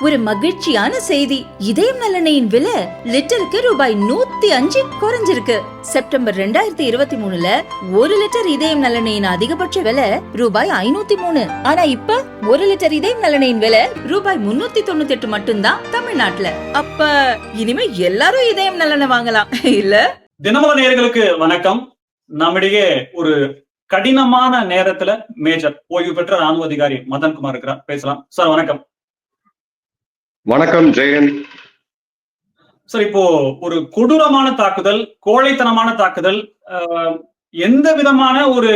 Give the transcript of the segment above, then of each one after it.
ஒரு மகிழ்ச்சியான செய்தி. இதயம் நலனையின் விலை லிட்டருக்கு ரூபாய் நூத்தி அஞ்சு குறைஞ்சிருக்கு. செப்டம்பர் ரெண்டாயிரத்தி இருபத்தி மூணுல ஒரு லிட்டர் இதயம் நலனையின் அதிகபட்ச விலை ரூபாய் ஐநூத்தி மூணு. ஆனா இப்ப ஒரு லிட்டர் இதயம் நலனையின் விலை ரூபாய் முன்னூத்தி தொண்ணூத்தி எட்டு மட்டும்தான் தமிழ்நாட்டுல. அப்ப இனிமே எல்லாரும் இதயம் நலனை வாங்கலாம். இல்ல? தினமல நேர்களுக்கு வணக்கம். நம்மிடையே ஒரு கடினமான நேரத்துல மேஜர் ஓய்வு பெற்ற ராணுவ அதிகாரி மதன்குமார் இருக்கிறார். பேசலாம். சார் வணக்கம். வணக்கம் ஜெயன். சார் இப்போ ஒரு கொடூரமான தாக்குதல் கோழைத்தனமான தாக்குதல் எந்த விதமான ஒரு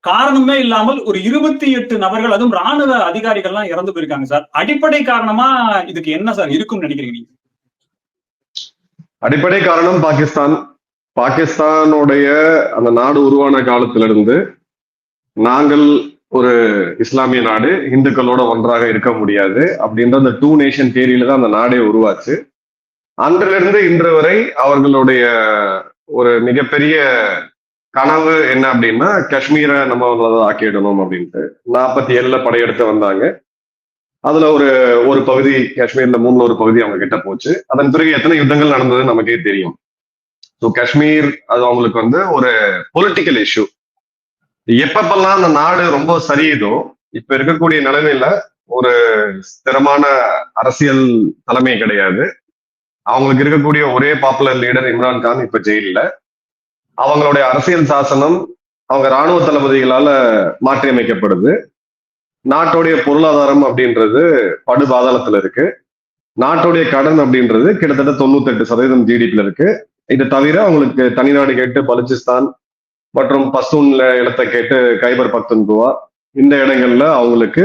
காரணமே இல்லாமல் ஒரு இருபத்தி எட்டு நபர்கள் அதுவும் ராணுவ அதிகாரிகள்லாம் இறந்து போயிருக்காங்க சார். அடிப்படை காரணமா இதுக்கு என்ன சார் இருக்கும்னு நினைக்கிறீங்க நீங்க? அடிப்படை காரணம் பாகிஸ்தான். பாகிஸ்தானுடைய அந்த நாடு உருவான காலத்திலிருந்து நாங்கள் ஒரு இஸ்லாமிய நாடு இந்துக்களோட ஒன்றாக இருக்க முடியாது அப்படின்ற அந்த டூ நேஷன் தேரியில தான் அந்த நாடே உருவாச்சு. அன்றிலிருந்து இன்று வரை அவர்களுடைய ஒரு மிகப்பெரிய கனவு என்ன அப்படின்னா காஷ்மீரை நம்ம ஆக்கிடணும் அப்படின்ட்டு. நாற்பத்தி ஏழுல படையெடுத்து வந்தாங்க. அதுல ஒரு ஒரு பகுதி காஷ்மீர்ல மூணுல ஒரு பகுதி அவங்க கிட்ட போச்சு. அதன் பிறகு எத்தனை யுத்தங்கள் நடந்தது நமக்கே தெரியும். ஸோ காஷ்மீர் அது அவங்களுக்கு வந்து ஒரு பொலிட்டிக்கல் இஷ்யூ எப்பப்பெல்லாம் அந்த நாடு ரொம்ப சரியுதோ இப்ப இருக்கக்கூடிய நிலைமையில ஒரு ஸ்திரமான அரசியல் தலைமை கிடையாது. அவங்களுக்கு இருக்கக்கூடிய ஒரே பாப்புலர் லீடர் இம்ரான் கான் இப்ப ஜெயில்ல. அவங்களுடைய அரசியல் சாசனம் அவங்க ராணுவ தளபதிகளால மாற்றியமைக்கப்படுது. நாட்டுடைய பொருளாதாரம் அப்படின்றது படுபாதாளத்துல இருக்கு. நாட்டுடைய கடன் அப்படின்றது கிட்டத்தட்ட தொண்ணூத்தெட்டு சதவீதம் ஜிடிபில இருக்கு. இது தவிர அவங்களுக்கு தனிநாடு கேட்டு பலுச்சிஸ்தான் மற்றும் பஸ்தூன்ல இடத்தை கேட்டு கைபர் பக்தன்குவா இந்த இடங்கள்ல அவங்களுக்கு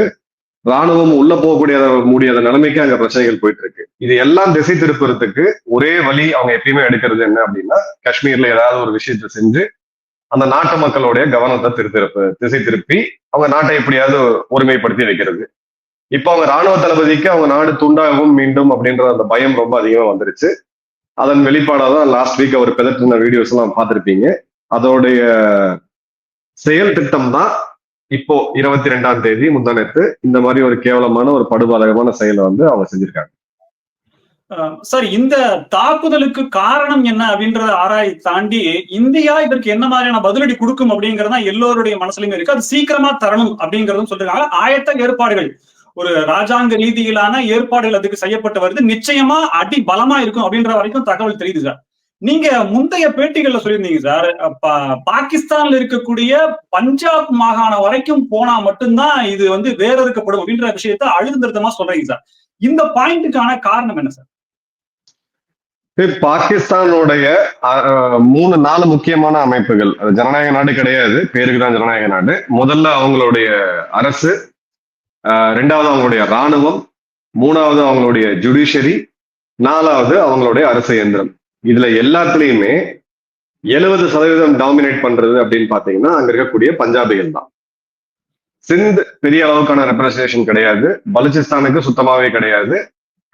ராணுவம் உள்ள போகக்கூடிய முடியாத நிலைமைக்கு அங்க பிரச்சனைகள் போயிட்டு இருக்கு இது எல்லாம் திசை திருப்புறதுக்கு ஒரே வழி அவங்க எப்பயுமே எடுக்கிறது என்ன அப்படின்னா காஷ்மீர்ல ஏதாவது ஒரு விஷயத்தை செஞ்சு அந்த நாட்டு மக்களுடைய கவனத்தை திருத்திருப்பு திசை திருப்பி அவங்க நாட்டை எப்படியாவது ஒருமைப்படுத்தி வைக்கிறது. இப்போ அவங்க ராணுவ தளபதிக்கு அவங்க நாடு துண்டாகும் மீண்டும் அப்படின்ற அந்த பயம் ரொம்ப அதிகமா வந்துருச்சு. அதன் வெளிப்பாடாதான் லாஸ்ட் வீக் அவர் பிதற்றின வீடியோஸ் எல்லாம் பார்த்திருப்பீங்க. அதோடைய செயல் திட்டம் தான் இப்போ இருபத்தி ரெண்டாம் தேதி முந்தானத்து இந்த மாதிரி ஒரு கேவலமான ஒரு படுபாதகமான செயலை வந்து அவங்க செஞ்சிருக்காங்க. சார் இந்த தாக்குதலுக்கு காரணம் என்ன அப்படின்றத ஆராய் தாண்டி இந்தியா இதற்கு என்ன மாதிரியான பதிலடி கொடுக்கும் அப்படிங்கறது எல்லோருடைய மனசுலயுமே இருக்கு. அது சீக்கிரமா தரணும் அப்படிங்கறதும் சொல்றாங்க ஆயத்த ஏற்பாடுகள் ஒரு ராஜாங்க ரீதியிலான ஏற்பாடுகள் அதுக்கு செய்யப்பட்டு வருது. நிச்சயமா அடி பலமா இருக்கும் அப்படின்ற வரைக்கும் தகவல் தெரியுது சார். நீங்க முந்தைய பேட்டிகள்ல சொல்லியிருந்தீங்க சார் பாகிஸ்தான்ல இருக்கக்கூடிய பஞ்சாப் மாகாணம் வரைக்கும் போனா மட்டும்தான் இது வந்து வேறறுக்கப்படும் அப்படின்ற விஷயத்த அழுத்தமா சொல்றீங்க சார். இந்த பாயிண்ட்டுக்கான காரணம் என்ன சார்? பாகிஸ்தானுடைய மூணு நாலு முக்கியமான அமைப்புகள். அது ஜனநாயக நாடு கிடையாது பேருக்கு தான் ஜனநாயக நாடு. முதல்ல அவங்களுடைய அரசு ரெண்டாவது அவங்களுடைய ராணுவம் மூணாவது அவங்களுடைய ஜுடிஷரி நாலாவது அவங்களுடைய அரசு இயந்திரம். இதுல எல்லாத்துலயுமே எழுபது சதவீதம் டாமினேட் பண்றது அப்படின்னு பாத்தீங்கன்னா அங்க இருக்கக்கூடிய பஞ்சாபிகள் தான். சிந்த் பெரிய அளவுக்கான ரெப்ரசன்டேஷன் கிடையாது. பலுச்சிஸ்தானுக்கு சுத்தமாவே கிடையாது.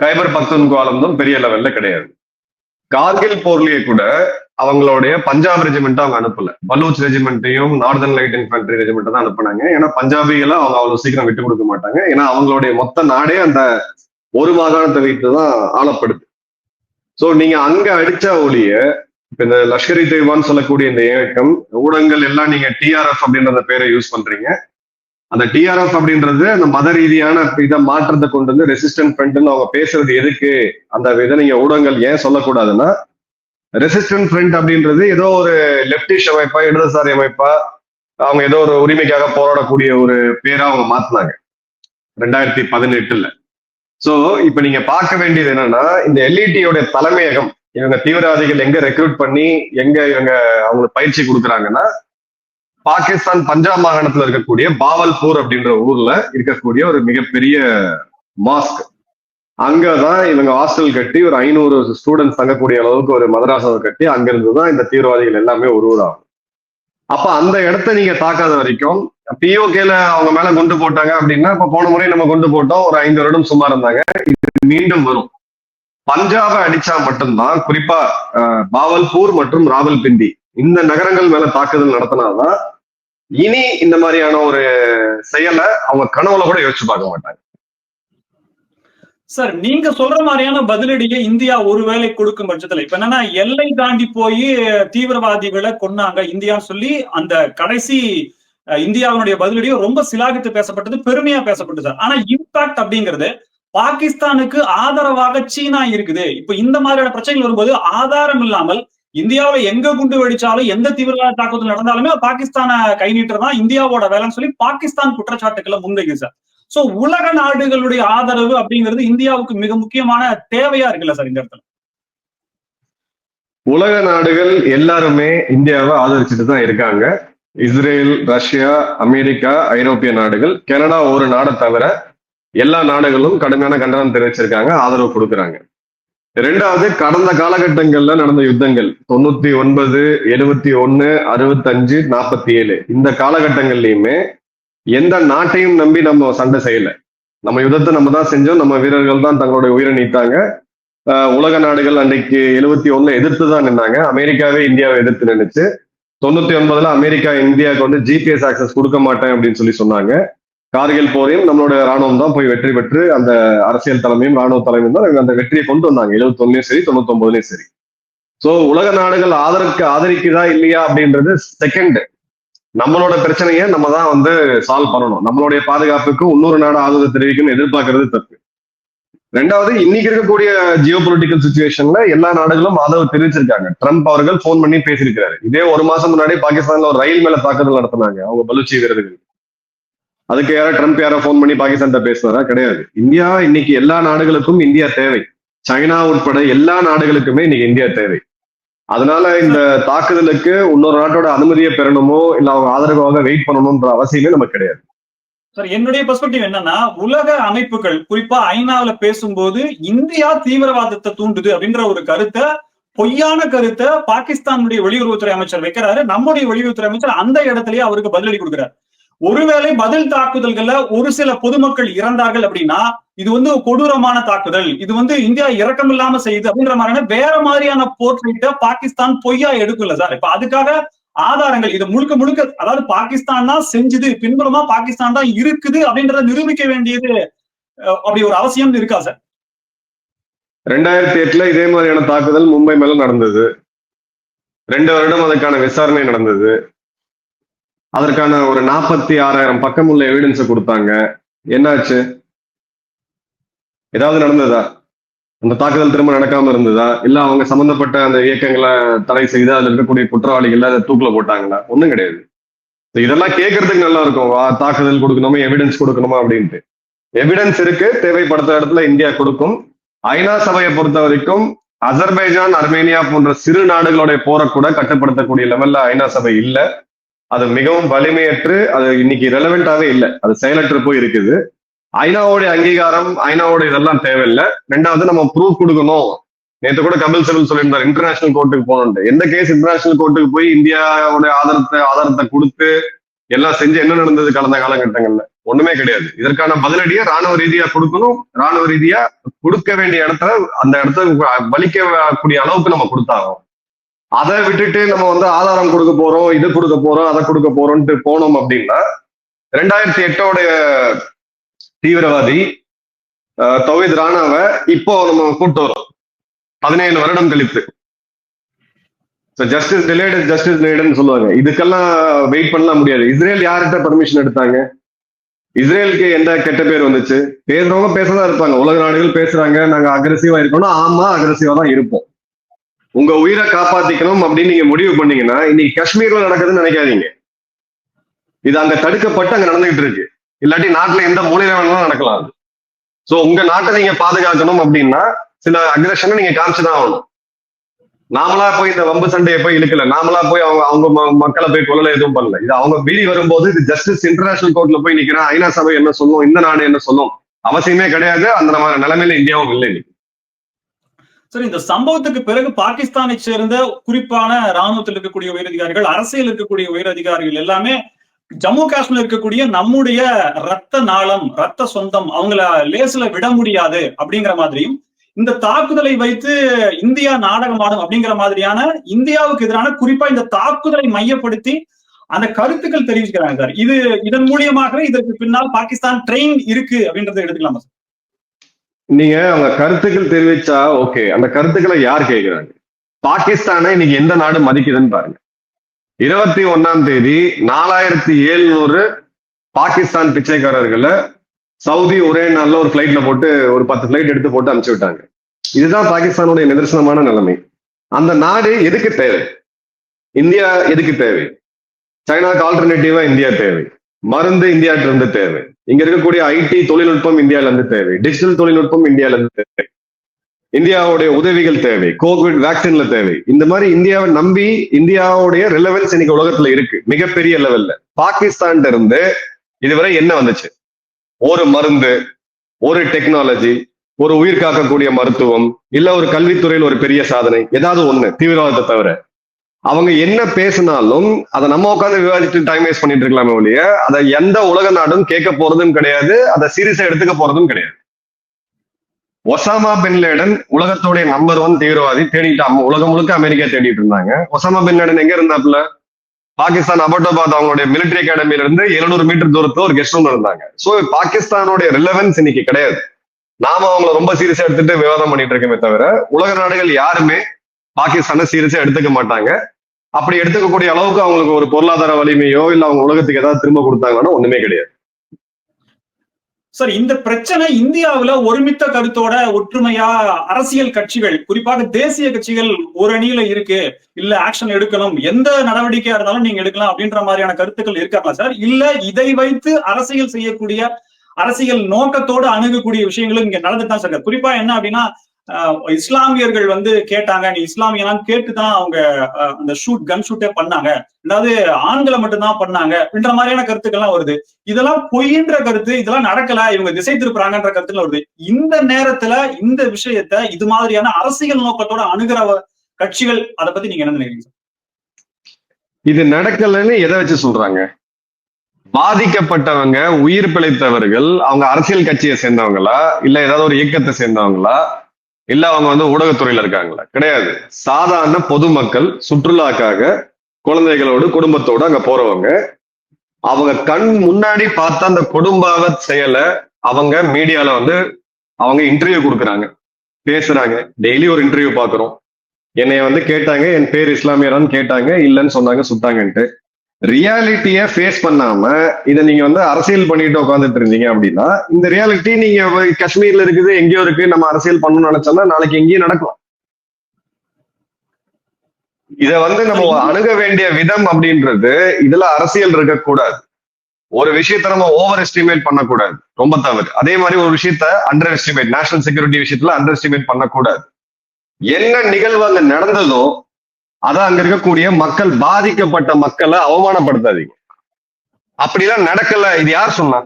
கைபர் பக்தன்குவாலம்தும் பெரிய லெவல்ல கிடையாது. கார்கில் போர்லயே கூட அவங்களுடைய பஞ்சாப் ரெஜிமெண்ட் அவங்க அனுப்பல. பலூச் ரெஜிமெண்ட்டையும் நார்தர்ன் லைட் இன்ஃபென்ட்ரி ரெஜிமெண்ட் தான் அனுப்புனாங்க. ஏன்னா பஞ்சாபிகளை அவங்க அவ்வளவு சீக்கிரம் விட்டு கொடுக்க மாட்டாங்க. ஏன்னா அவங்களுடைய மொத்த நாடே அந்த ஒரு மாகாணத்தை வைத்து தான் ஆளப்படுது சோ நீங்க அங்க அடிச்ச ஒளிய இப்ப இந்த லஷ்கரி தெய்வான்னு சொல்லக்கூடிய இந்த இயக்கம் ஊடகங்கள் எல்லாம் நீங்க டிஆர்எஃப் அப்படின்ற பேரை யூஸ் பண்றீங்க. அந்த டிஆர்எஃப் அப்படின்றது அந்த மத ரீதியான இதை மாற்றத்தை கொண்டு வந்து ரெசிஸ்டன்ட் ஃப்ரண்ட்னு அவங்க பேசுறது எதுக்கு? அந்த இதை நீங்க ஊடகங்கள் ஏன் சொல்லக்கூடாதுன்னா ரெசிஸ்டன்ட் ஃப்ரண்ட் அப்படின்றது ஏதோ ஒரு லெப்டிஷ் அமைப்பா இடதுசாரி அமைப்பா அவங்க ஏதோ ஒரு உரிமைக்காக போராடக்கூடிய ஒரு பேரா அவங்க மாத்தினாங்க. ரெண்டாயிரத்தி பதினெட்டுல. சோ இப்ப நீங்க பார்க்க வேண்டியது என்னன்னா இந்த எல்இடியோட தலைமையகம் இவங்க தீவிரவாதிகள் எங்க ரெக்ரூட் பண்ணி எங்க இவங்க அவங்களுக்கு பயிற்சி கொடுக்குறாங்கன்னா பாகிஸ்தான் பஞ்சாப் மாகாணத்துல இருக்கக்கூடிய பாவல்பூர் அப்படின்ற ஊர்ல இருக்கக்கூடிய ஒரு மிகப்பெரிய மாஸ்க் அங்கதான் இவங்க ஹாஸ்டல் கட்டி ஒரு ஐநூறு ஸ்டூடெண்ட்ஸ் தங்கக்கூடிய அளவுக்கு ஒரு மதராசாவை கட்டி அங்கிருந்து தான் இந்த தீவிரவாதிகள் எல்லாமே உருவாகும். அப்ப அந்த இடத்த நீங்க தாக்காத வரைக்கும் பிஓகேல அவங்க மேல குண்டு போட்டாங்க அப்படின்னா இப்ப போன முறை நம்ம குண்டு போட்டோம். ஒரு ஐந்து வருடம் சும்மா இருந்தாங்க. இது மீண்டும் வரும். பஞ்சாபை அடிச்சா மட்டும்தான் குறிப்பா அஹ், பாவல்பூர் மற்றும் ராவல்பிண்டி இந்த நகரங்கள் மேல தாக்குதல் நடத்தினாதான் இனி இந்த மாதிரியான ஒரு செயலை அவங்க கனவுல கூட யோசிச்சு பார்க்க மாட்டாங்க. சார் நீங்க சொல்ற மாதிரியான பதிலடியை இந்தியா ஒருவேளை கொடுக்கும் பட்சத்துல இப்ப என்னன்னா எல்லை தாண்டி போய் தீவிரவாதிகளை கொன்னாங்க இந்தியான்னு சொல்லி அந்த கடைசி இந்தியாவினுடைய பதிலடியும் ரொம்ப சிலாகித்து பேசப்பட்டது பெருமையா பேசப்பட்டது. சார் ஆனா இம்பாக்ட் அப்படிங்கிறது பாகிஸ்தானுக்கு ஆதரவாக சீனா இருக்குது. இப்ப இந்த மாதிரியான பிரச்சனைகள் வரும்போது ஆதாரம் இல்லாமல் இந்தியாவில எங்க குண்டு வெடிச்சாலும் எந்த தீவிரவாத தாக்குதல் நடந்தாலுமே பாகிஸ்தான பாகிஸ்தானை கை நீட்டுறதுதான் இந்தியாவோட வேலைன்னு சொல்லி பாகிஸ்தான் குற்றச்சாட்டுக்களை முன்வைக்குது சார். சோ உலக நாடுகளுடைய ஆதரவு அப்படிங்கிறது இந்தியாவுக்கு மிக முக்கியமான தேவையா இருக்குல்ல சார் இந்த இடத்துல? உலக நாடுகள் எல்லாருமே இந்தியாவை ஆதரிச்சுட்டு தான் இருக்காங்க. இஸ்ரேல் ரஷ்யா அமெரிக்கா ஐரோப்பிய நாடுகள் கனடா ஒரு நாடை தவிர எல்லா நாடுகளும் கடுமையான கண்டனம் தெரிவிச்சிருக்காங்க ஆதரவு கொடுக்கறாங்க. ரெண்டாவது கடந்த காலகட்டங்கள்ல நடந்த யுத்தங்கள் தொண்ணூத்தி ஒன்பது எழுபத்தி ஒன்னு அறுபத்தஞ்சு நாற்பத்தி ஏழு. இந்த காலகட்டங்கள்லயுமே எந்த நாட்டையும் நம்பி நம்ம சண்டை செய்யல. நம்ம யுத்தத்தை நம்ம தான் செஞ்சோம் நம்ம வீரர்கள் தான் தங்களுடைய உயிரை நீத்தாங்க. ஆஹ் உலக நாடுகள் அன்னைக்கு எழுபத்தி ஒண்ணுல எதிர்த்து தான் நின்னாங்க அமெரிக்காவே இந்தியாவை எதிர்த்து நின்றுச்சு தொண்ணூத்தி ஒன்பதுல அமெரிக்கா இந்தியாவுக்கு வந்து ஜிபிஎஸ் ஆக்சஸ் கொடுக்க மாட்டேன் அப்படின்னு சொல்லி சொன்னாங்க. கார்கில் போரையும் நம்மளோட ராணுவம் தான் போய் வெற்றி பெற்று அந்த அரசியல் தலைமையும் ராணுவ தலைமையும் தான் அந்த வெற்றியை கொண்டு வந்தாங்க. எழுபத்தி ஒன்னுலயும் சரி தொண்ணூத்தி ஒன்பதுலயும் சரி. சோ உலக நாடுகள் ஆதரவுக்கு ஆதரிக்குதா இல்லையா அப்படின்றது செகண்ட் நம்மளோட பிரச்சனையை நம்ம தான் வந்து சால்வ் பண்ணணும். நம்மளுடைய பாதுகாப்புக்கு இன்னொரு நாடு ஆதரவு தெரிவிக்கணும்னு எதிர்பார்க்கறது தப்பு. ரெண்டாவது இன்னைக்கு இருக்கக்கூடிய ஜியோ பொலிட்டிக்கல் சுச்சுவேஷன்ல எல்லா நாடுகளும் ஆதரவு தெரிவிச்சிருக்காங்க. ட்ரம்ப் அவர்கள் போன் பண்ணி பேசியிருக்கிறாரு. இதே ஒரு மாசம் முன்னாடி பாகிஸ்தான்ல ஒரு ரயில் மேல தாக்குதல் நடத்தினாங்க. அவங்க பலூச்சி வீரர்கள். அதுக்கு யாரோ ட்ரம்ப் யாரோ போன் பண்ணி பாகிஸ்தான் பேசுனாரா? கிடையாது. இந்தியா இன்னைக்கு எல்லா நாடுகளுக்கும் இந்தியா தேவை. சைனா உட்பட எல்லா நாடுகளுக்குமே இன்னைக்கு இந்தியா தேவை. அதனால இந்த தாக்குதலுக்கு இன்னொரு நாட்டோட அனுமதியை பெறணுமோ இல்ல அவங்க ஆதரவாக வெயிட் பண்ணணும்ன்ற அவசியமே நமக்கு கிடையாது. சார் என்னுடைய பெர்ஸ்பெக்டிவ் என்னன்னா உலக அமைப்புகள் குறிப்பா ஐநாவுல பேசும்போது இந்தியா தீவிரவாதத்தை தூண்டுது அப்படின்ற ஒரு கருத்தை பொய்யான கருத்தை பாகிஸ்தானுடைய வெளியுறவுத்துறை அமைச்சர் வைக்கிறாரு. நம்முடைய வெளியுறவுத்துறை அமைச்சர் அந்த இடத்துலயே அவருக்கு பதிலடி கொடுக்கிறார். ஒருவேளை பதில் தாக்குதல்கள்ல ஒரு சில பொதுமக்கள் இறந்தார்கள் அப்படின்னா இது வந்து கொடூரமான தாக்குதல். இது வந்து இந்தியா இரக்கம் இல்லாம செய்யுது அப்படின்ற மாதிரியான வேற மாதிரியான போர்ட்ரேட்டை பாகிஸ்தான் பொய்யா எடுக்கல சார். இப்ப அதுக்காக ஆதாரங்கள் இது முழுக்க முழுக்க அதாவது பாகிஸ்தான் தான் செஞ்சது பின்புலமா பாகிஸ்தான் தான் இருக்குது அப்படின்றத நிரூபிக்க வேண்டியது அப்படி ஒரு அவசியம் இருக்கா சார்? ரெண்டாயிரத்தி எட்டுல இதே மாதிரியான தாக்குதல் மும்பை மேல நடந்தது. ரெண்டு வருடம் அதற்கான விசாரணை நடந்தது. அதற்கான ஒரு நாற்பத்தி ஆறாயிரம் பக்கம் உள்ள எவிடன்ஸை கொடுத்தாங்க. என்னாச்சு? ஏதாவது நடந்ததா? அந்த தாக்குதல் திரும்ப நடக்காம இருந்ததா? இல்ல அவங்க சம்பந்தப்பட்ட அந்த இயக்கங்களை தடை செய்து அதுல இருக்கக்கூடிய குற்றவாளிகள் அதை தூக்குல போட்டாங்களா? ஒண்ணும் கிடையாது. இதெல்லாம் கேட்கறதுக்கு நல்லா இருக்கும் வா, தாக்குதல் கொடுக்கணுமா? எவிடன்ஸ் கொடுக்கணுமா? அப்படின்ட்டு. எவிடன்ஸ் இருக்கு. தேவைப்படுத்த இடத்துல இந்தியா கொடுக்கும். ஐநா சபையை பொறுத்த வரைக்கும் அசர்பைஜான் அர்மேனியா போன்ற சிறு நாடுகளுடைய போரை கூட கட்டுப்படுத்தக்கூடிய லெவல்ல ஐநா சபை இல்ல. அது மிகவும் வலிமையற்று அது இன்னைக்கு ரெலவெண்டாவே இல்லை. அது செயலற்று போய் இருக்குது ஐநாவோடைய அங்கீகாரம் ஐநாவோட இதெல்லாம் தேவையில்லை. ரெண்டாவது நம்ம ப்ரூஃப் கொடுக்கணும். நேற்று கூட கபில் சிபல் சொல்லியிருந்தார் இன்டர்நேஷனல் கோர்ட்டுக்கு போகணும்ட்டு எந்த கேஸ் இன்டர்நேஷனல் கோர்ட்டுக்கு போய் இந்தியாவோட ஆதாரத்தை ஆதாரத்தை கொடுத்து எல்லாம் செஞ்சு என்ன நடந்தது கடந்த காலகட்டங்கள்ல? ஒண்ணுமே கிடையாது. இதற்கான பதிலடியை ராணுவ ரீதியா கொடுக்கணும். ராணுவ ரீதியா கொடுக்க வேண்டிய இடத்துல அந்த இடத்துல வலிக்கக்கூடிய அளவுக்கு நம்ம கொடுத்தாகும் அதை விட்டுட்டு நம்ம வந்து ஆதாரம் கொடுக்க போறோம் இது கொடுக்க போறோம் அதை கொடுக்க போறோம்ட்டு போனோம் அப்படின்னா ரெண்டாயிரத்தி எட்டோடைய தீவிரவாதி தௌஹித் ராணாவை இப்போ நம்ம கூப்பிட்டு வரோம். பதினேழு வருடம் கழித்து. ஜஸ்டிஸ் டிலேடு ஜஸ்டிஸ் டிலேடுன்னு சொல்லுவாங்க. இதுக்கெல்லாம் வெயிட் பண்ணலாம் முடியாது. இஸ்ரேல் யார்கிட்ட பர்மிஷன் எடுத்தாங்க? இஸ்ரேலுக்கு எந்த கெட்ட பேர் வந்துச்சு? பேசுறவங்க பேசதான் இருப்பாங்க. உலக நாடுகள் பேசுறாங்க. நாங்க அக்ரெசிவா இருக்கணும் ஆமா அக்ரெசிவா தான் இருப்போம். உங்க உயிரை காப்பாத்திக்கணும் அப்படின்னு நீங்க முடிவு பண்ணீங்கன்னா இன்னைக்கு காஷ்மீர்ல நடக்குதுன்னு நினைக்காதீங்க. இது அங்க தடுக்கப்பட்டு அங்க நடந்துகிட்டு இருக்கு. இல்லாட்டி நாட்டுல எந்த மூலையில வேணாலும் நடக்கலாம் அது. சோ உங்க நாட்டை நீங்க பாதுகாக்கணும் அப்படின்னா சில அக்ரஷனை நீங்க காமிச்சுதான் ஆகணும். நாமளா போய் இந்த வம்பு சண்டையை போய் இழுக்கல. நாமளா போய் அவங்க அவங்க மக்களை போய் கொள்ளல எதுவும் பண்ணல. இது அவங்க மீறி வரும்போது இது ஜஸ்டிஸ் இன்டர்நேஷனல் கோர்ட்ல போய் நிக்கிறேன் ஐநா சபை என்ன சொல்லும் இந்த நாடு என்ன சொல்லும் அவசியமே கிடையாது. அந்த நம்ம நிலைமையில இந்தியாவும் இல்லை இன்னைக்கு. சரி இந்த சம்பவத்துக்கு பிறகு பாகிஸ்தானை சேர்ந்த குறிப்பான ராணுவத்தில் இருக்கக்கூடிய உயரதிகாரிகள் அரசியல் இருக்கக்கூடிய உயரதிகாரிகள் எல்லாமே ஜம்மு காஷ்மீர் இருக்கக்கூடிய நம்முடைய ரத்த நாளம் ரத்த சொந்தம் அவங்கள லேசுல விட முடியாது அப்படிங்கிற மாதிரியும் இந்த தாக்குதலை வைத்து இந்தியா நாடகமாடும் அப்படிங்கிற மாதிரியான இந்தியாவுக்கு எதிரான குறிப்பா இந்த தாக்குதலை மையப்படுத்தி அந்த கருத்துக்கள் தெரிவிக்கிறாங்க சார். இது இதன் மூலியமாக இதற்கு பின்னால் பாகிஸ்தான் ட்ரெயின் இருக்கு அப்படின்றத எடுத்துக்கலாமா சார்? நீங்க அவங்க கருத்துக்கள் தெரிவிச்சா ஓகே அந்த கருத்துக்களை யார் கேட்கிறாங்க? பாகிஸ்தானை இன்னைக்கு எந்த நாடு மதிக்குதுன்னு பாருங்க. இருபத்தி ஒன்னாம் தேதி நாலாயிரத்தி எழுநூறு பாகிஸ்தான் பிச்சைக்காரர்களை சவுதி ஒரே நாள்ல ஒரு ஃபிளைட்ல போட்டு ஒரு பத்து ஃபிளைட் எடுத்து போட்டு அனுப்பிச்சு விட்டாங்க. இதுதான் பாகிஸ்தானுடைய நிதர்சனமான நிலைமை. அந்த நாடு எதுக்கு தேவை? இந்தியா எதுக்கு தேவை? சைனாக்கு ஆல்டர்னேட்டிவா இந்தியா தேவை. மருந்து இந்தியாட்ட இருந்து தேவை. இங்க இருக்கக்கூடிய ஐடி தொழில்நுட்பம் இந்தியால இருந்து தேவை. டிஜிட்டல் தொழில்நுட்பம் இந்தியால இருந்து தேவை. இந்தியாவுடைய உதவிகள் தேவை கோவிட் வேக்சின்ல தேவை. இந்த மாதிரி இந்தியாவை நம்பி இந்தியாவுடைய ரிலவன்ஸ் இன்னைக்கு உலகத்துல இருக்கு. மிகப்பெரிய லெவல்ல பாகிஸ்தான் இருந்து இதுவரை என்ன வந்துச்சு? ஒரு மருந்து ஒரு டெக்னாலஜி ஒரு உயிர் காக்கக்கூடிய மருத்துவம் இல்ல ஒரு கல்வித்துறையில் ஒரு பெரிய சாதனை ஏதாவது ஒண்ணு தீவிரவாதத்தை தவிர. அவங்க என்ன பேசினாலும் அதை நம்ம உட்காந்து விவாதிச்சு டைம் வேஸ்ட் பண்ணிட்டு இருக்கலாமே ஒழிய அதை எந்த உலக நாடும் கேட்க போறதும் கிடையாது அதை சீரியஸா எடுத்துக்க போறதும் கிடையாது. ஒசாமா பின் லேடன் உலகத்துடைய நம்பர் ஒன் தீவிரவாதி தேடிட்டு உலகம் முழுக்க அமெரிக்கா தேடிட்டு இருந்தாங்க. ஒசாமா பின் லேடன் எங்க இருந்தாப்புல? பாகிஸ்தான் அபட்டோபாத் அவங்களுடைய மிலிட்டரி அகாடமில இருந்து எழுநூறு மீட்டர் தூரத்துல ஒரு கெஸ்ட் ரூம் இருந்தாங்க. சோ பாகிஸ்தானுடைய ரிலவன்ஸ் இன்னைக்கு கிடையாது. நாம அவங்கள ரொம்ப சீரியஸா எடுத்துட்டு விவாதம் பண்ணிட்டு இருக்கோமே தவிர உலக நாடுகள் யாருமே பாகிஸ்தானை சீரியஸா எடுத்துக்க மாட்டாங்க. அப்படி எடுத்துக்கக்கூடிய அளவுக்கு அவங்களுக்கு ஒரு பொருளாதார வலிமையோ இல்ல அவங்க உலகத்துக்கு ஏதாவது திரும்ப கொடுத்தாங்கன்னா ஒண்ணுமே கிடையாது. சார் இந்த பிரச்சனை இந்தியாவுல ஒருமித்த கருத்தோட ஒற்றுமையா அரசியல் கட்சிகள் குறிப்பாக தேசிய கட்சிகள் ஒரு அணியில இருக்கு. இல்ல ஆக்ஷன் எடுக்கணும். எந்த நடவடிக்கையா இருந்தாலும் நீங்க எடுக்கலாம் அப்படின்ற மாதிரியான கருத்துக்கள் இருக்காங்களா சார்? இல்ல இதை வைத்து அரசியல் செய்யக்கூடிய அரசியல் நோக்கத்தோடு அணுகக்கூடிய விஷயங்களும் இங்க நடந்துட்டு தான் சார் குறிப்பா என்ன அப்படின்னா இஸ்லாமியர்கள் வந்து கேட்டாங்க நீ இஸ்லாமியெல்லாம் கேட்டுதான் அவங்க அஹ், அந்த ஷூட் கன் ஷூட்டே பண்ணாங்க. அதாவது ஆண்களை மட்டும்தான் பண்ணாங்க என்ற மாதிரியான கருத்துக்கள்லாம் வருது. இதெல்லாம் பொய்ன்ற கருத்து இதெல்லாம் நடக்கல இவங்க திசை திருப்புறாங்கன்ற கருத்துல வருது. இந்த நேரத்துல இந்த விஷயத்த இது மாதிரியான அரசியல் நோக்கத்தோட அணுகிற கட்சிகள் அதை பத்தி நீங்க என்ன நினைக்கிறீங்க இது நடக்கலன்னு எதை வச்சு சொல்றாங்க? பாதிக்கப்பட்டவங்க உயிர் பிழைத்தவர்கள் அவங்க அரசியல் கட்சியை சேர்ந்தவங்களா இல்ல ஏதாவது ஒரு இயக்கத்தை சேர்ந்தவங்களா? இல்ல அவங்க வந்து ஊடகத்துறையில இருக்காங்களா? கிடையாது. சாதாரண பொதுமக்கள் சுற்றுலாக்காக குழந்தைகளோடு குடும்பத்தோடு அங்க போறவங்க அவங்க கண் முன்னாடி பார்த்த அந்த கொடும்பாவ செயலை அவங்க மீடியால வந்து அவங்க இன்டர்வியூ கொடுக்குறாங்க. பேசுறாங்க. டெய்லி ஒரு இன்டர்வியூ பாக்குறோம் என்னைய வந்து கேட்டாங்க என் பேர் இஸ்லாமியரான்னு கேட்டாங்க இல்லைன்னு சொன்னாங்க சுட்டாங்கன்ட்டு. ரியாலிட்டிய ஃபேஸ் பண்ணாம இதை நீங்க வந்து அரசியல் பண்ணிட்டு உட்காந்துட்டு இருந்தீங்க அப்படின்னா இந்த ரியாலிட்டி நீங்க காஷ்மீர்ல இருக்குது எங்கேயோ இருக்கு நம்ம அரசியல் பண்ணணும்னு நினைச்சோம்னா நாளைக்கு எங்கேயும் நடக்கும் இத வந்து நம்ம அணுக வேண்டிய விதம் அப்படின்றது இதுல அரசியல் இருக்கக்கூடாது. ஒரு விஷயத்த நம்ம ஓவர் எஸ்டிமேட் பண்ணக்கூடாது. ரொம்ப தவறு. அதே மாதிரி ஒரு விஷயத்த அண்டர் எஸ்டிமேட் நேஷனல் செக்யூரிட்டி விஷயத்துல அண்டர் எஸ்டிமேட் பண்ணக்கூடாது. என்ன நிகழ்வு அங்க நடந்ததோ அதான் அங்க இருக்கக்கூடிய மக்கள் பாதிக்கப்பட்ட மக்களை அவமானப்படுத்தாதீங்க. அப்படிலாம் நடக்கல. இது யார் சொன்னா?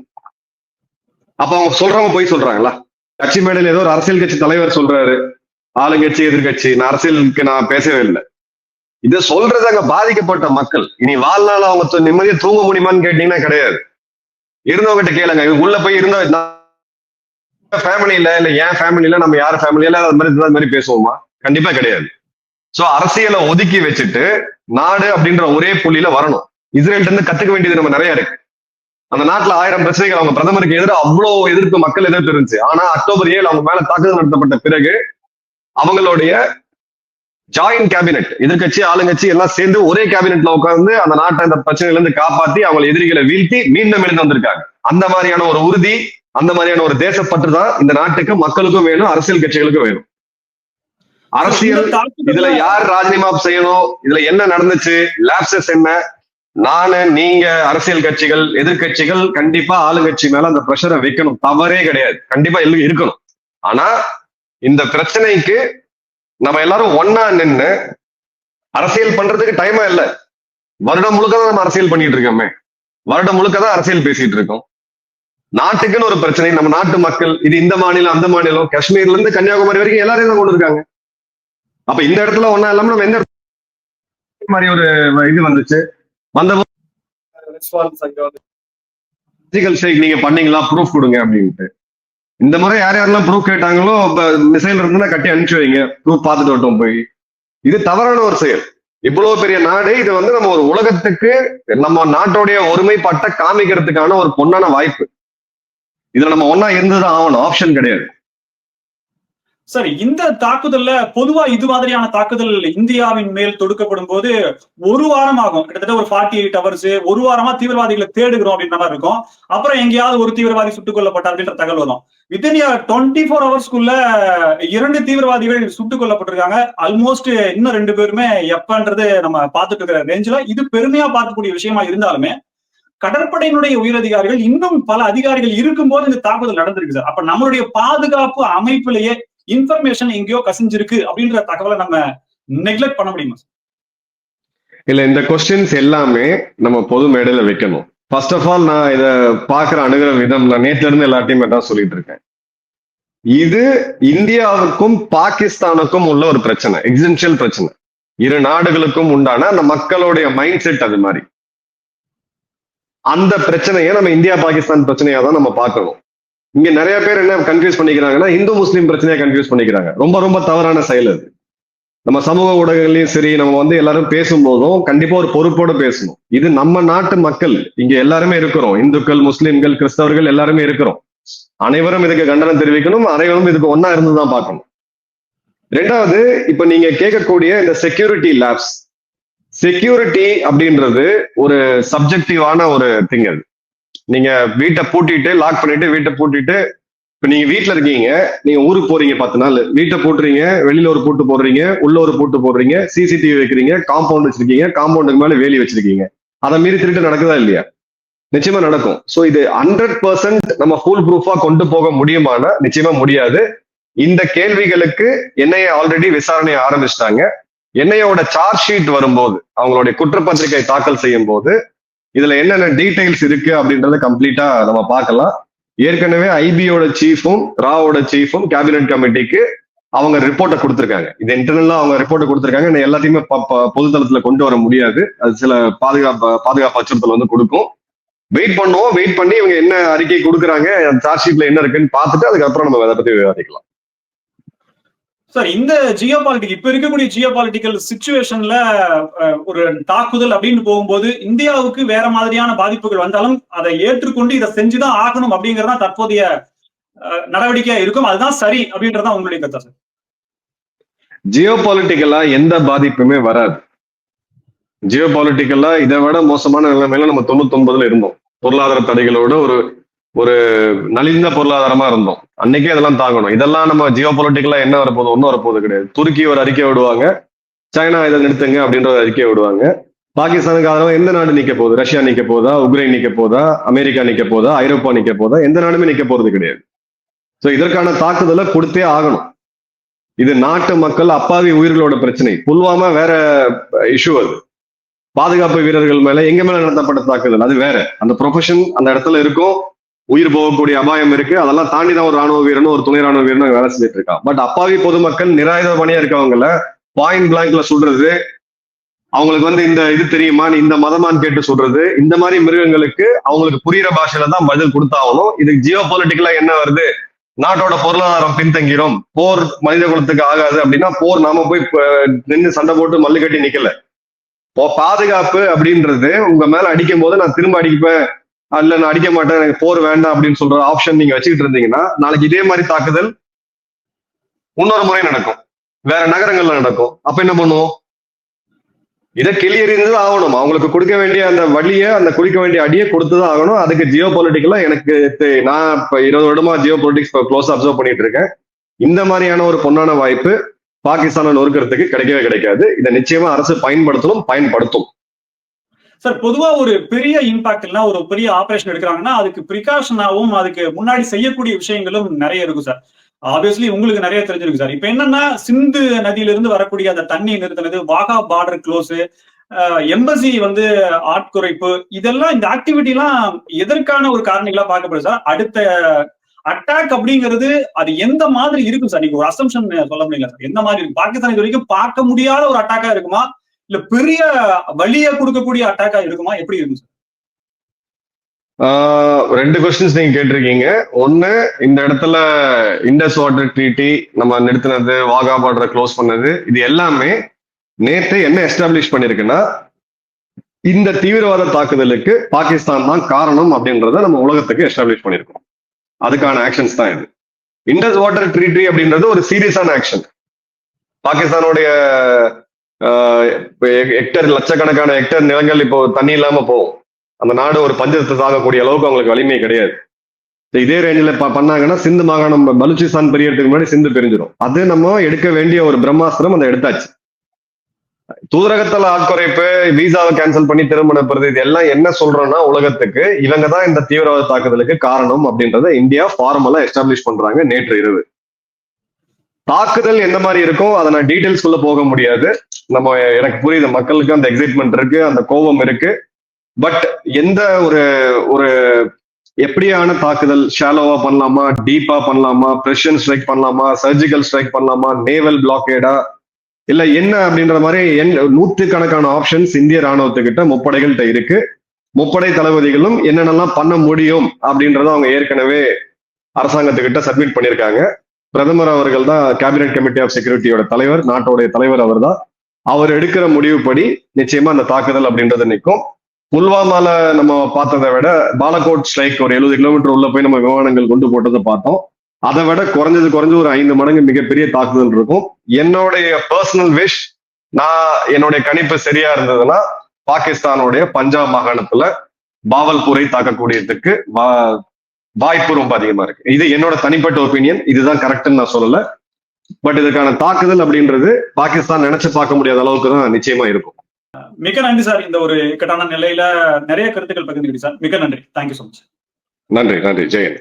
அப்ப அவங்க சொல்றவங்க போய் சொல்றாங்களா? கட்சி மேடையில் ஏதோ ஒரு அரசியல் கட்சி தலைவர் சொல்றாரு. ஆளுங்கட்சி எதிர்கட்சி. நான் அரசியலுக்கு நான் பேசவே இல்லை. இதை சொல்றது அங்க பாதிக்கப்பட்ட மக்கள். இனி வாழ்நாள் அவங்க நிம்மதியை நிம்மதியா தூங்க முடியுமான்னு கேட்டீங்கன்னா கிடையாது. இருந்தவங்ககிட்ட கேளுங்க. இவங்க உள்ள போய் இருந்த ஃபேமிலியில இல்ல என் ஃபேமிலியில நம்ம யார் ஃபேமிலியில அது மாதிரி அது மாதிரி பேசுவோமா? கண்டிப்பா கிடையாது. சோ அரசியலை ஒதுக்கி வச்சுட்டு நாடு அப்படின்ற ஒரே புள்ளியில வரணும். இஸ்ரேல்ட்ட இருந்து கத்துக்க வேண்டியது நம்ம நிறைய இருக்கு. அந்த நாட்டுல ஆயிரம் பிரச்சனைகள் அவங்க பிரதமருக்கு எதிராக அவ்வளவு எதிர்ப்பு மக்கள் எதிர்ப்பு இருந்துச்சு. ஆனா அக்டோபர் ஏழு அவங்க மேல தாக்குதல் நடத்தப்பட்ட பிறகு அவங்களுடைய ஜாயின் கேபினெட் எதிர்க்கட்சி ஆளுங்கட்சி எல்லாம் சேர்ந்து ஒரே கேபினெட்ல உட்கார்ந்து அந்த நாட்டை அந்த பிரச்சனையில இருந்து காப்பாத்தி அவங்க எதிரிகளை வீழ்த்தி மீண்டும் எழுந்து வந்திருக்காங்க. அந்த மாதிரியான ஒரு உறுதி அந்த மாதிரியான ஒரு தேசப்பற்று தான் இந்த நாட்டுக்கு மக்களுக்கும் வேணும் அரசியல் கட்சிகளுக்கும் வேணும். அரசியல் இதுல யார் ராஜினாமா செய்யணும் இதுல என்ன நடந்துச்சு லேப்சஸ் என்ன? நானு நீங்க அரசியல் கட்சிகள் எதிர்க்கட்சிகள் கண்டிப்பா ஆளுங்கட்சி மேல அந்த பிரஷரை வைக்கணும். தவறே கிடையாது. கண்டிப்பா எல்லாம் இருக்கணும். ஆனா இந்த பிரச்சனைக்கு நம்ம எல்லாரும் ஒன்னா நின்னு அரசியல் பண்றதுக்கு டைமா இல்ல. வருடம் முழுக்க தான் நம்ம அரசியல் பண்ணிட்டு இருக்கோமே. வருடம் முழுக்க தான் அரசியல் பேசிட்டு இருக்கோம். நாட்டுக்குன்னு ஒரு பிரச்சனை. நம்ம நாட்டு மக்கள் இது இந்த மாநிலம் அந்த மாநிலம் காஷ்மீர்ல இருந்து கன்னியாகுமரி வரைக்கும் எல்லாரையும் தான் கொண்டு இருக்காங்க. அப்ப இந்த இடத்துல ஒன்னா இல்லாம நம்ம எந்த மாதிரி ஒரு இது வந்துச்சு? வந்த பிசிக்கல் ஸ்ட்ரைக் நீங்க பண்ணீங்களா? ப்ரூஃப் கொடுங்க அப்படின்ட்டு. இந்த முறை யார் யாரெல்லாம் ப்ரூஃப் கேட்டாங்களோ மிசைல் இருந்தா கட்டி அனுப்பிச்சு வைங்க. ப்ரூஃப் பார்த்துட்டு வரட்டும் போய். இது தவறான ஒரு செயல். இவ்வளவு பெரிய நாடு இது வந்து நம்ம ஒரு உலகத்துக்கு நம்ம நாட்டோடைய ஒருமைப்பாட்டை காமிக்கிறதுக்கான ஒரு பொன்னான வாய்ப்பு. இதுல நம்ம ஒன்னா இருந்துதான் ஆகணும். ஆப்ஷன் கிடையாது. சரி இந்த தாக்குதல்ல பொதுவா இது மாதிரியான தாக்குதல் இந்தியாவின் மேல் தொடுக்கப்படும் போது ஒரு வாரம் ஆகும் கிட்டத்தட்ட ஒரு ஃபார்ட்டி எயிட் ஹவர்ஸ் ஒரு வாரமா தீவிரவாதிகளை தேடுகிறோம் அப்படின்ற மாதிரி இருக்கும். அப்புறம் எங்கேயாவது ஒரு தீவிரவாதி சுட்டுக் கொல்லப்பட்டார் அப்படின்ற தகவல் வரும். வித்தின் டுவெண்ட்டி ஃபோர் ஹவர்ஸ்க்குள்ள இரண்டு தீவிரவாதிகள் சுட்டுக் கொல்லப்பட்டிருக்காங்க. ஆல்மோஸ்ட் இன்னும் ரெண்டு பேருமே எப்பன்றது நம்ம பார்த்துட்டு இருக்கிற ரேஞ்சில இது பெருமையா பார்க்கக்கூடிய விஷயமா இருந்தாலுமே கடற்படையினுடைய உயரதிகாரிகள் இன்னும் பல அதிகாரிகள் இருக்கும் போது இந்த தாக்குதல் நடந்திருக்கு சார் அப்ப நம்மளுடைய பாதுகாப்பு அமைப்பிலேயே இன்ஃபர்மேஷன் எங்கேயோ கசிஞ்சிருக்கு அப்படின்ற தகவலை நம்ம நெக்லெக்ட் பண்ண முடியுமா இல்ல இந்த கொஸ்டின்ஸ் எல்லாமே நம்ம பொது மேடையில வைக்கணும். ஃபர்ஸ்ட் ஆஃப் ஆல் நான் இத பாக்குற அணுகிற விதம் நான் நேத்துல இருந்து எல்லாத்தையும் தான் சொல்லிட்டு இருக்கேன். இது இந்தியாவுக்கும் பாகிஸ்தானுக்கும் உள்ள ஒரு பிரச்சனை எக்ஸென்ஷியல் பிரச்சனை. இரு நாடுகளுக்கும் உண்டான அந்த மக்களுடைய மைண்ட் செட் அது மாதிரி. அந்த பிரச்சனையை நம்ம இந்தியா பாகிஸ்தான் பிரச்சனையா தான் நம்ம பார்க்கணும். இங்க நிறைய பேர் என்ன கன்ஃபியூஸ் பண்ணிக்கிறாங்கன்னா இந்து முஸ்லீம் பிரச்சனையை கன்ஃபியூஸ் பண்ணிக்கிறாங்க. ரொம்ப ரொம்ப தவறான செயல் அது. நம்ம சமூக ஊடகங்களையும் சரி நம்ம வந்து எல்லாரும் பேசும்போதும் கண்டிப்பா ஒரு பொறுப்போட பேசணும். இது நம்ம நாட்டு மக்கள் இங்க எல்லாருமே இருக்கிறோம். இந்துக்கள் முஸ்லிம்கள் கிறிஸ்தவர்கள் எல்லாருமே இருக்கிறோம். அனைவரும் இதுக்கு கண்டனம் தெரிவிக்கணும் அனைவரும் இதுக்கு ஒன்னா இருந்துதான் பார்க்கணும். ரெண்டாவது இப்ப நீங்க கேட்கக்கூடிய இந்த செக்யூரிட்டி லேப்ஸ் செக்யூரிட்டி அப்படின்றது ஒரு சப்ஜெக்டிவான ஒரு திங் அது. நீங்க வீட்டை பூட்டிட்டு லாக் பண்ணிட்டு வீட்டை பூட்டிட்டு இப்ப நீங்க வீட்டுல இருக்கீங்க நீங்க ஊருக்கு போறீங்க பத்து நாள். வீட்டை பூட்டுறீங்க வெளியில ஒரு பூட்டு போடுறீங்க உள்ள ஒரு பூட்டு போடுறீங்க சிசிடிவி வைக்கிறீங்க காம்பவுண்ட் வச்சிருக்கீங்க காம்பவுண்டுக்கு மேல வேலி வச்சிருக்கீங்க. அதை மீறி திருட்டு நடக்குதா இல்லையா? நிச்சயமா நடக்கும். சோ இது ஹண்ட்ரட் பர்சன்ட் நம்ம ஃபுல் ப்ரூஃபா கொண்டு போக முடியுமானா நிச்சயமா முடியாது. இந்த கேள்விகளுக்கு என்ஐஏ ஆல்ரெடி விசாரணை ஆரம்பிச்சிட்டாங்க. என்ஐயோட சார்ஜ் ஷீட் வரும்போது அவங்களுடைய குற்றப்பத்திரிகை தாக்கல் செய்யும் போது இதுல என்னென்ன டீடைல்ஸ் இருக்கு அப்படின்றத கம்ப்ளீட்டா நம்ம பார்க்கலாம். ஏற்கனவே ஐபியோட சீஃபும் ராவோட சீஃபும் கேபினெட் கமிட்டிக்கு அவங்க ரிப்போர்ட்டை கொடுத்துருக்காங்க. இது இன்டர்னலா அவங்க ரிப்போர்ட்டை கொடுத்துருக்காங்க. நான் எல்லாத்தையுமே ப- பொதுத்தளத்துல கொண்டு வர முடியாது. அது சில பாதுகாப்பு பாதுகாப்பு அச்சுறுத்தல் வந்து கொடுக்கும். வெயிட் பண்ணுவோம். வெயிட் பண்ணி இவங்க என்ன அறிக்கை கொடுக்குறாங்க சார்ஜ் ஷீட்ல என்ன இருக்குன்னு பார்த்துட்டு அதுக்கப்புறம் நம்ம அதை பத்தி விவாதிக்கலாம். சார் இந்த ஜியோ பாலிட்டிக் இப்ப இருக்கக்கூடிய ஜியோ பாலிட்டிக்கல் சுச்சுவேஷன்ல ஒரு தாக்குதல் அப்படின்னு போகும்போது இந்தியாவுக்கு வேற மாதிரியான பாதிப்புகள் வந்தாலும் அதை ஏற்றுக்கொண்டு இதை செஞ்சுதான் ஆகணும் அப்படிங்கறதா தற்போதைய நடவடிக்கையா இருக்கும். அதுதான் சரி அப்படின்றதான் உங்களுடைய கருத்தா சார் ஜியோ பாலிட்டிக்கலா எந்த பாதிப்புமே வராது. ஜியோ பாலிட்டிக்கலா இதை விட மோசமான நிலைமையில நம்ம தொண்ணூத்தொன்பதுல இருந்தோம். பொருளாதார தடைகளோட ஒரு ஒரு நலிந்த பொருளாதாரமா இருந்தோம். அன்னைக்கே இதெல்லாம் தாங்கணும். இதெல்லாம் நம்ம ஜியோ பொலிட்டிக்கலா என்ன வரப்போகுது? ஒன்றும் வரப்போகுது கிடையாது. துருக்கி ஒரு அறிக்கை விடுவாங்க. சைனா இதை நிறுத்துங்க அப்படின்ற ஒரு அறிக்கை விடுவாங்க. பாகிஸ்தானுக்கு ஆதரவா எந்த நாடு நிக்க போகுது? ரஷ்யா நிக்க போதா உக்ரைன் நிக்க போதா? அமெரிக்கா நிக்க போதா? ஐரோப்பா நிக்க போதா? எந்த நாடுமே நிக்க போறது கிடையாது. ஸோ இதற்கான தாக்குதலை கொடுத்தே ஆகணும். இது நாட்டு மக்கள் அப்பாவி உயிர்களோட பிரச்சனை. புல்வாமா வேற இஷ்யூ அது. பாதுகாப்பு வீரர்கள் மேல எங்க மேல நடத்தப்பட்ட தாக்குதல்? அது வேற. அந்த ப்ரொஃபஷன் அந்த இடத்துல இருக்கும். உயிர் போகக்கூடிய அபாயம் இருக்கு. அதெல்லாம் தாண்டி தான் ஒரு ராணுவ வீரனும் ஒரு துணை ராணுவ வீரனும் வேலை செஞ்சுட்டு இருக்கான். பட் அப்பாவி பொதுமக்கள் நிராயுத பணியா இருக்கவங்கள பாயிண்ட் பிளாங்க்ல சொல்றது அவங்களுக்கு வந்து இந்த இது தெரியுமா? நீ இந்த மதமான்னு கேட்டு சொல்றது இந்த மாதிரி மிருகங்களுக்கு அவங்களுக்கு புரியுற பாஷையில தான் பதில் கொடுத்தாகணும். இதுக்கு ஜியோ பொலிட்டிக்கலா என்ன வருது? நாட்டோட பொருளாதாரம் பின்தங்கிடும் போர் மனித குலத்துக்கு ஆகாது அப்படின்னா போர் நாம போய் நின்று சண்டை போட்டு மல்லு கட்டி நிக்கல. பாதுகாப்பு அப்படின்றது உங்க மேல அடிக்கும் போது நான் திரும்ப அடிப்பேன். அல்ல நான் அடிக்க மாட்டேன் எனக்கு போர் வேண்டாம் அப்படின்னு சொல்ற ஆப்ஷன் நீங்க வச்சுக்கிட்டு இருந்தீங்கன்னா நாளைக்கு இதே மாதிரி தாக்குதல் இன்னொரு முறை நடக்கும். வேற நகரங்கள்ல நடக்கும். அப்ப என்ன பண்ணுவோம்? இதை கிளியறிந்து ஆகணும். அவங்களுக்கு கொடுக்க வேண்டிய அந்த வழியை அந்த குடிக்க வேண்டிய அடியை கொடுத்துதான் ஆகணும். அதுக்கு ஜியோ பொலிட்டிக்கலா எனக்கு தெ- நான் இப்ப இருபது வருடமா ஜியோ பொலிட்டிக்ஸ் க்ளோஸ் அப்சர்வ் பண்ணிட்டு இருக்கேன். இந்த மாதிரியான ஒரு பொன்னான வாய்ப்பு பாகிஸ்தானை நொறுக்கிறதுக்கு கிடைக்கவே கிடைக்காது. இதை நிச்சயமா அரசு பயன்படுத்தணும் பயன்படுத்தும். சார் பொதுவா ஒரு பெரிய இம்பாக்ட் இல்ல ஒரு பெரிய ஆபரேஷன் எடுக்கிறாங்கன்னா அதுக்கு ப்ரிகாஷனாவும் அதுக்கு முன்னாடி செய்யக்கூடிய விஷயங்களும் நிறைய இருக்கும் சார். ஆப்வியஸ்லி உங்களுக்கு நிறைய தெரிஞ்சிருக்கு சார். இப்ப என்னன்னா சிந்து நதியிலிருந்து வரக்கூடிய அந்த தண்ணி நிறுத்தினது வாகா பார்டர் க்ளோஸ் எம்பசி வந்து ஆட்குறைப்பு இதெல்லாம் இந்த ஆக்டிவிட்டி எல்லாம் எதற்கான ஒரு காரணிகளா பார்க்கப்படுது சார்? அடுத்த அட்டாக் அப்படிங்கிறது அது எந்த மாதிரி இருக்கும் சார்? நீங்க ஒரு அசம்ஷன் சொல்ல முடியல சார். எந்த மாதிரி இருக்கும்? பாகிஸ்தான் இது வரைக்கும் பார்க்க முடியாத ஒரு அட்டாக்கா இருக்குமா? இல்ல பெரிய வழிய கொடுக்கக்கூடிய அட்டாக்கா இருக்குமா? எப்படி இருக்கும் சார் ஆஹ் ரெண்டு கொஸ்டின்ஸ் நீங்க கேட்டிருக்கீங்க. ஒண்ணு இந்த இடத்துல இண்டஸ் வாட்டர் ட்ரீட்டி நம்ம நிறுத்தினது வாகா பார்டரை க்ளோஸ் பண்ணது இது எல்லாமே நேற்று என்ன எஸ்டாப்ளிஷ் பண்ணிருக்குன்னா இந்த தீவிரவாத தாக்குதலுக்கு பாகிஸ்தான் தான் காரணம் அப்படின்றத நம்ம உலகத்துக்கு எஸ்டாப்ளிஷ் பண்ணிருக்கோம். அதுக்கான ஆக்ஷன்ஸ் தான் இது. இண்டஸ் வாட்டர் ட்ரீட்டி அப்படின்றது ஒரு சீரியஸான ஆக்ஷன் பாகிஸ்தானுடைய ஹெக்டர் லட்சக்கணக்கான ஹெக்டர் நிலங்கள் இப்போ தண்ணி இல்லாம போகும். அந்த நாடு ஒரு பஞ்சத்தை தாங்கக்கூடிய அளவுக்கு அவங்களுக்கு வலிமை கிடையாது. இதே ரேஞ்சில் பண்ணாங்கன்னா சிந்து மாகாணம் பலுச்சிஸ்தான் பிரியறதுக்கு முன்னாடி சிந்து பிரிஞ்சிடும் அது நம்ம எடுக்க வேண்டிய ஒரு பிரம்மாஸ்திரம் அதை எடுத்தாச்சு. தூதரகத்துல ஆட்குறைப்பு விசாவை கேன்சல் பண்ணி திரும்ப அனுப்புறது இது எல்லாம் என்ன சொல்றோம்னா உலகத்துக்கு இவங்க தான் இந்த தீவிரவாத தாக்குதலுக்கு காரணம் அப்படின்றத இந்தியா ஃபார்மலா எஸ்டாப்ளிஷ் பண்றாங்க நேற்று இரவு. தாக்குதல் எந்த மாதிரி இருக்கும் அதை நான் டீடைல்ஸ்குள்ள போக முடியாது. நம்ம எனக்கு புரியுது மக்களுக்கு அந்த எக்ஸைட்மெண்ட் இருக்கு அந்த கோபம் இருக்கு. பட் எந்த ஒரு ஒரு எப்படியான தாக்குதல் ஷாலோவா பண்ணலாமா டீப்பா பண்ணலாமா பிரஷன் ஸ்ட்ரைக் பண்ணலாமா சர்ஜிக்கல் ஸ்ட்ரைக் பண்ணலாமா நேவல் பிளாக்கேடா இல்ல என்ன அப்படின்ற மாதிரி நூற்று கணக்கான ஆப்ஷன்ஸ் இந்திய ராணுவத்துக்கிட்ட முப்படைகள்கிட்ட இருக்கு. முப்படை தளபதிகளும் என்னென்னலாம் பண்ண முடியும் அப்படின்றத அவங்க ஏற்கனவே அரசாங்கத்துக்கிட்ட சப்மிட் பண்ணியிருக்காங்க. பிரதமர் அவர்கள் தான் கேபினெட் கமிட்டி ஆஃப் செக்யூரிட்டியோட தலைவர் நாட்டோடைய தலைவர் அவர் தான் அவர் எடுக்கிற முடிவுப்படி நிச்சயமா அந்த தாக்குதல் அப்படின்றது நிற்கும். புல்வாமால நம்ம பார்த்ததை விட பாலகோட் ஸ்ட்ரைக் ஒரு எழுபது கிலோமீட்டர் உள்ள போய் நம்ம விமானங்கள் கொண்டு போட்டதை பார்த்தோம். அதை விட குறைஞ்சது குறைஞ்சு ஒரு ஐந்து மடங்கு மிகப்பெரிய தாக்குதல் இருக்கும். என்னுடைய பர்சனல் விஷ் நான் என்னுடைய கணிப்பு சரியா இருந்ததுன்னா பாகிஸ்தானுடைய பஞ்சாப் மாகாணத்துல பாவல்பூரை தாக்கக்கூடியதுக்கு வா- வாய்ப்பு ரொம்ப அதிகமா இருக்கு. இது என்னோட தனிப்பட்ட ஒப்பீனியன் இதுதான் கரெக்ட்னு நான் சொல்லல. பட் இதுக்கான தாக்குதல் அப்படின்றது பாகிஸ்தான் நினைச்சு பார்க்க முடியாத அளவுக்கு தான் நிச்சயமா இருக்கும். மிக நன்றி சார் இந்த ஒரு இக்கட்டான நிலையில நிறைய கருத்துக்கள் பகிர்ந்துக்கிட்டு சார். மிக நன்றி. தேங்க்யூ so மச் நன்றி நன்றி. ஜெயன்